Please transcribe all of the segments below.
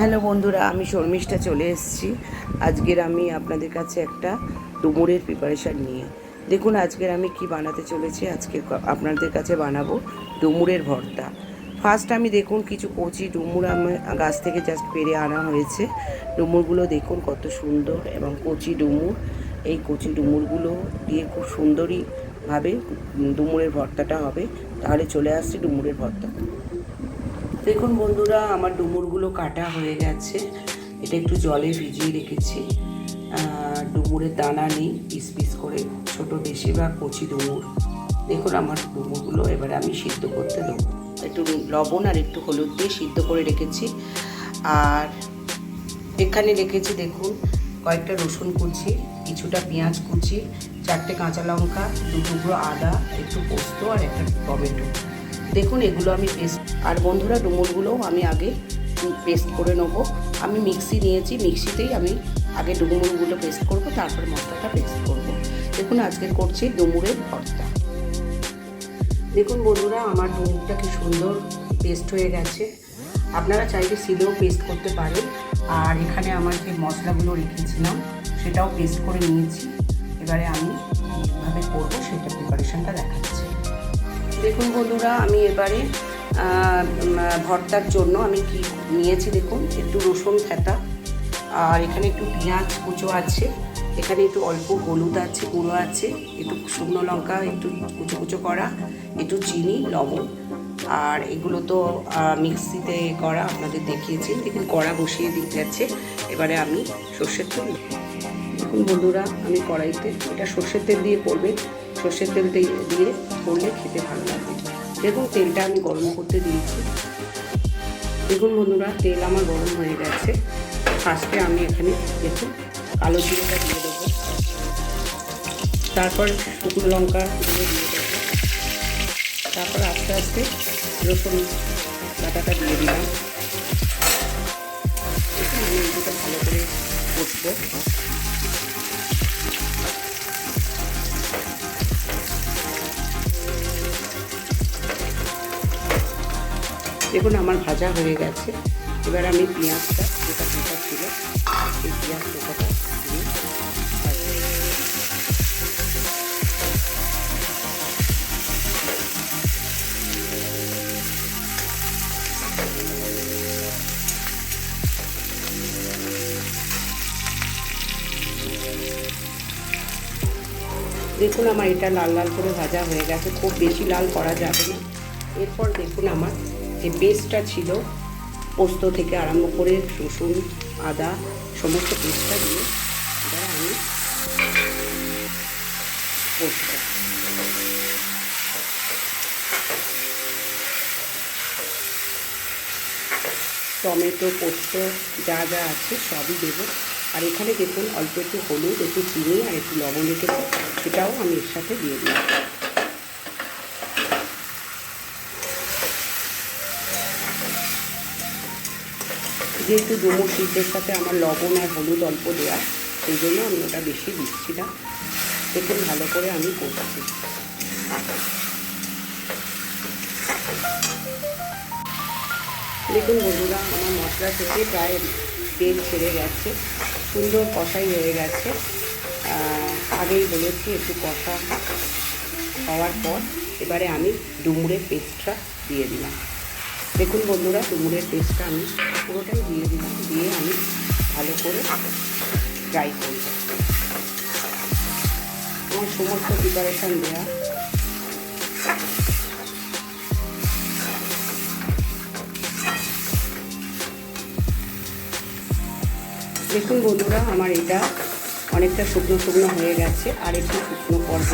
Hello বন্ধুরা, আমি শর্মিষ্ঠা চলে এসেছি। আজকের আমি আপনাদের কাছে একটা ডুমুরের প্রিপারেশান নিয়ে। দেখুন, আজকের আমি কি বানাতে চলেছি, আজকে আপনাদের কাছে বানাবো ডুমুরের ভর্তা। ফার্স্ট আমি দেখুন, কিছু কচি ডুমুর আমি, গাছ থেকে জাস্ট পেরে আনা হয়েছে। ডুমুরগুলো দেখুন, কত সুন্দর এবং কচি ডুমুর। এই কচি ডুমুরগুলো দিয়ে খুব সুন্দরীভাবে ডুমুরের ভর্তাটা হবে। তাহলে চলে আসছে ডুমুরের ভর্তা। দেখুন বন্ধুরা, আমার ডুমুরগুলো কাটা হয়ে গেছে। এটা একটু জলে ভিজিয়ে রেখেছি। ডুমুরের দানা নেই পিস পিস করে ছোট বেশিরভাগ কচি ডুমুর। দেখুন আমার ডুমুরগুলো, এবারে আমি সিদ্ধ করতে দেবো। একটু লবণ আর একটু হলুদ দিয়ে সিদ্ধ করে রেখেছি। আর এখানে রেখেছি, দেখুন, কয়েকটা রসুন কুচি, কিছুটা পেঁয়াজ কুচি, চারটে কাঁচা লঙ্কা, দু টুকরো আদা, একটু পোস্ত আর একটা টমেটো। দেখুন, এগুলো আমি পেস্ট আর বন্ধুরা, ডুমুরগুলোও আমি আগে পেস্ট করে নেব। আমি মিক্সি নিয়েছি, মিক্সিতেই আমি আগে ডুমুরগুলো পেস্ট করব, তারপর মশলাটা পেস্ট করব। দেখুন, আজকে করছি ডুমুরের ভর্তা। দেখুন বন্ধুরা, আমার ডুমুরটা কি সুন্দর পেস্ট হয়ে গেছে। আপনারা চাইলে সিলেও পেস্ট করতে পারেন। আর এখানে আমার যে মশলাগুলো রেখেছিলাম, সেটাও পেস্ট করে নিয়েছি। এবারে আমি কীভাবে করব, সেটা প্রিপারেশনটা দেখাচ্ছি। দেখুন বন্ধুরা, আমি এবারে ভর্তার জন্য আমি কি নিয়েছি দেখুন, একটু রসুন থেতা, আর এখানে একটু পেঁয়াজ কুচো আছে, এখানে একটু অল্প হলুদ আছে, গুঁড়ো আছে, একটু শুকনো লঙ্কা, একটু কুচো কুচো করা, একটু চিনি, লবণ, আর এগুলো তো মিক্সিতে করা আপনাদের দেখিয়েছি, দেখুন কড়া বসিয়ে দিতে যাচ্ছে, এবারে আমি সর্ষের তেল দেখুন বন্ধুরা, আমি কড়াইতে, এটা সর্ষের তেল দিয়ে করবে সর্ষের তেল দিয়ে করলে খেতে ভালো লাগবে। দেখুন, তেলটা আমি গরম করতে দিয়েছি। দেখুন বন্ধুরা, তেল আমার গরম হয়ে গেছে। ফার্স্টে আমি এখানে দেখুন, কালো জিরেটা দিয়ে দেবো। তারপর শুকনো লঙ্কা দিয়ে দেবো। তারপর আস্তে আস্তে রসুন বাটাটা দিয়ে দিলাম। আমি এগুলো ভালো করে কষবো। দেখুন, আমার ভাজা হয়ে গেছে। এবার আমি পেঁয়াজটা, যেটা কাঁচা ছিল, এই পেঁয়াজ দেখুন, আমার এটা লাল লাল করে ভাজা হয়ে গেছে। খুব বেশি লাল করা যাবে না। এরপর দেখুন, আমার যে পেস্টটা ছিল, পোস্ত থেকে আরম্ভ করে রসুন, আদা, সমস্ত পেস্টটা দিয়ে এবার আমি পোস্ত। টমেটো, পোস্ত, যা যা আছে সবই দেবো। আর এখানে দেখুন, অল্প একটু হলুদ, একটু চিনি আর একটু লবণ রেখেছি, সেটাও আমি এর সাথে দিয়ে দিলাম। যেহেতু ডুমুর সিদ্ধের সাথে আমার লবণ আর হলুদ অল্প দেওয়া সেই জন্য আমি ওটা বেশি দিচ্ছি না। দেখুন ভালো করে আমি করছি দেখুন বন্ধুরা, আমার মশলা থেকে প্রায় তেল ছেড়ে গেছে, সুন্দর কষাই হয়ে গেছে। আগেই বলেছি, একটু কষা হওয়ার পর এবারে আমি ডুমুরের পেস্টটা দিয়ে দিলাম। দেখুন বন্ধুরা ডুমুরের পেস্টটা আমি পুরোটাই দিয়ে দিলাম, দিয়ে আমি ভালো করে ফ্রাই করব। আমার সমস্ত প্রিপারেশান দেওয়া দেখুন বন্ধুরা, আমার এটা অনেকটা শুকনো শুকনো হয়ে গেছে, আর একটু শুকনো করব,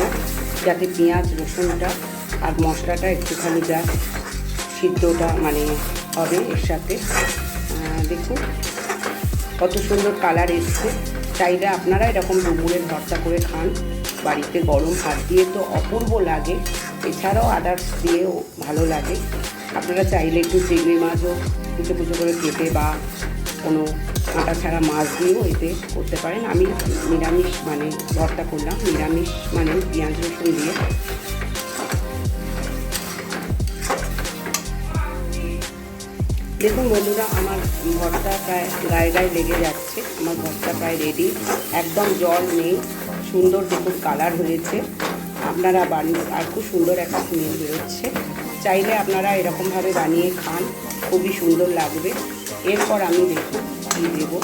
যাতে পেঁয়াজ, রসুনটা আর মশলাটা একটুখানি যা সিদ্ধটা মানে হবে এর সাথে। দেখুন কত সুন্দর কালার এসছে। চাইলে আপনারা এরকম ডুমুরের ভর্তা করে খান। বাড়িতে গরম ভাত দিয়ে তো অপূর্ব লাগে। এছাড়াও আদার্স দিয়েও ভালো লাগে। আপনারা চাইলে একটু চিংড়ি মাছও কুচো কুচো করে কেটে বা কোনো কাঁটা ছাড়া মাছ দিয়েও এতে করতে পারেন। আমি নিরামিষ মানে ভর্তা করলাম। নিরামিষ মানে পেঁয়াজ রসুন দিয়ে দেখুন বন্ধুরা, আমার ভর্তা প্রায় গায়ে গায়ে লেগে যাচ্ছে। আমার ভর্তা প্রায় রেডি একদম জল নেই। সুন্দর দেখুন কালার হয়েছে। আপনারা বানিয়ে, আর খুব সুন্দর একটা স্মেল বেরোচ্ছে। চাইলে আপনারা এরকমভাবে বানিয়ে খান। খুবই সুন্দর লাগবে। এরপর আমি দেখুন কী দেবো।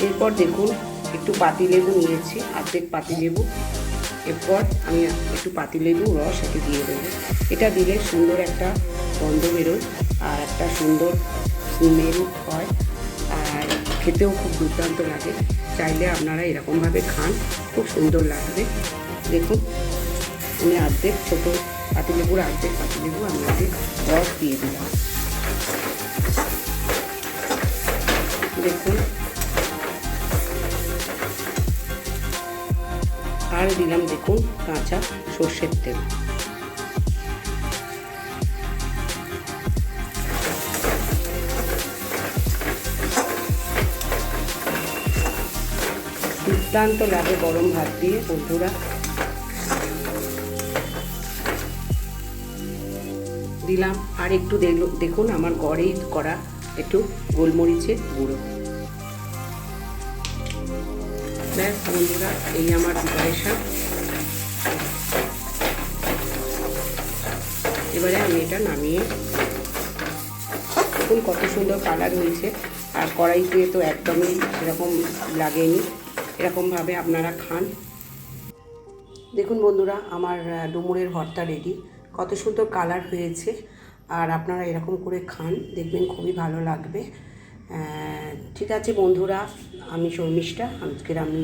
এরপর দেখুন, একটু পাতিলেবু নিয়েছি, অর্ধেক পাতিলেবু। এরপর আমি একটু পাতিলেবু রস এতে দিয়ে দেবো। এটা দিলে সুন্দর একটা গন্ধ বেরোয় আর একটা সুন্দর স্মেল হয় আর খেতেও খুব দুর্দান্ত লাগে। চাইলে আপনারা এরকমভাবে খান, খুব সুন্দর লাগবে। দেখুন, আমি অর্ধেক ছোটো পাতিলেবুর অর্ধেক পাতিলেবু আমি অর্ধেক রস দিয়ে দিলাম। দেখুন আর দিলাম দেখুন কাঁচা সর্ষের তেল। দুর্দান্ত লাগে গরম ভাত দিয়ে, বন্ধুরা। দিলাম আর একটু দেখুন আমার গড়েই করা একটু গোলমরিচের গুঁড়ো। ব্যাস বন্ধুরা, এই আমার প্রিপারেশান এবারে আমি এটা নামিয়ে, দেখুন কত সুন্দর কালার হয়েছে। আর কড়াইতে তো একদমই এরকম লাগেনি। এরকমভাবে আপনারা খান। দেখুন বন্ধুরা, আমার ডুমুরের ভর্তা রেডি কত সুন্দর কালার হয়েছে। আর আপনারা এরকম করে খান, দেখবেন খুবই ভালো লাগবে। ঠিক আছে বন্ধুরা, আমি শর্মিষ্ঠা, আজকের আমি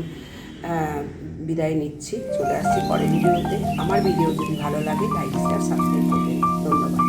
বিদায় নিচ্ছি, চলে আসছি পরের ভিডিওতে। আমার ভিডিও যদি ভালো লাগে লাইক শেয়ার সাবস্ক্রাইব করুন